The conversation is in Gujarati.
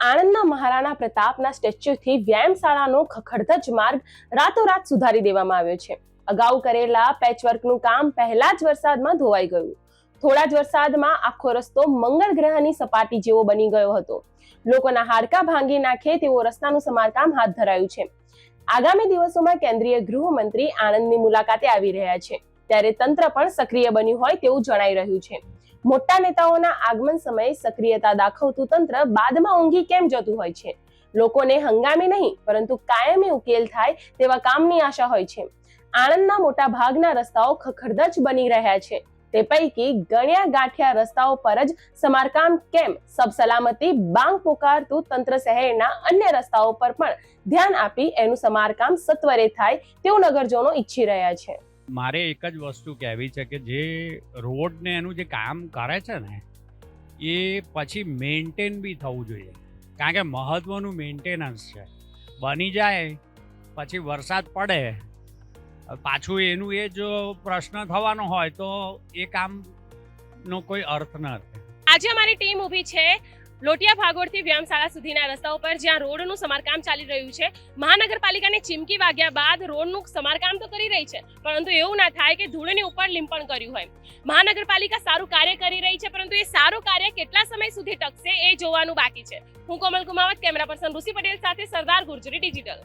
આણંદના મહારાણા પ્રતાપના સ્ટેચ્યુથી વ્યાયામશાળાનો ખખડધજ માર્ગ રાતોરાત સુધારી દેવામાં આવ્યો છે. અગાઉ કરેલા પેચવર્કનું કામ પહેલા જ વરસાદમાં ધોવાઈ ગયું. થોડા જ વરસાદમાં આખો રસ્તો મંગળ ગ્રહની સપાટી જેવો બની ગયો હતો. લોકોના હાડકાં ભાંગી નાખે તેવો રસ્તાનું સમારકામ હાથ ધરાયું છે. આગામી દિવસોમાં કેન્દ્રીય ગૃહમંત્રી આણંદની મુલાકાતે આવી રહ્યા છે. ત્યારે તંત્ર પણ સક્રિય બન્યું હોય તેવું જણાઈ રહ્યું છે. મોટા નેતાઓના આગમન સમયે સક્રિયતા દાખવતું તંત્ર બાદમાં ઊંઘી કેમ જતું હોય છે? લોકોને હંગામી નહીં, પરંતુ કાયમી ઉકેલ થાય તેવા કામની આશા હોય છે. આણંદના મોટા ભાગના રસ્તાઓ ખખડધજ બની રહ્યા છે. તે પૈકી ગણ્યા ગાંઠિયા રસ્તાઓ પર જ સમારકામ કેમ? સબ સલામતી બાંગ પોકારતું તંત્ર શહેરના અન્ય રસ્તાઓ પર પણ ધ્યાન આપી એનું સમારકામ સત્વરે થાય તેવું નગરજનો ઈચ્છી રહ્યા છે. મારે એક જ વસ્તુ કહેવી છે કે જે રોડને એનું જે કામ કરે છે ને, એ પછી મેન્ટેન બી થવું જોઈએ. કારણ કે મહત્ત્વનું મેન્ટેનન્સ છે. બની જાય, પછી વરસાદ પડે, પાછું એનું એ જો પ્રશ્ન થવાનો હોય તો એ કામનો કોઈ અર્થ નથી આજે અમારી ટીમ ઊભી છે. લોટિયા ભાગોળથી વ્યાયામશાળા સુધીના રસ્તાઓ પર જ્યાં રોડનું સમારકામ ચાલી રહ્યું છે. મહાનગરપાલિકાને ચીમકી વાગ્યા બાદ રોડનું સમારકામ તો કરી રહી છે, પરંતુ એવું ના થાય કે ધૂળની ઉપર લીંપણ કર્યું હોય. મહાનગરપાલિકા સારું કાર્ય કરી રહી છે, પરંતુ એ સારું કાર્ય કેટલા સમય સુધી ટકશે એ જોવાનું બાકી છે. હું કોમલ કુમાવત, કેમેરા પર્સન ઋષિ પટેલ સાથે સરદાર ગુર્જરી ડિજિટલ.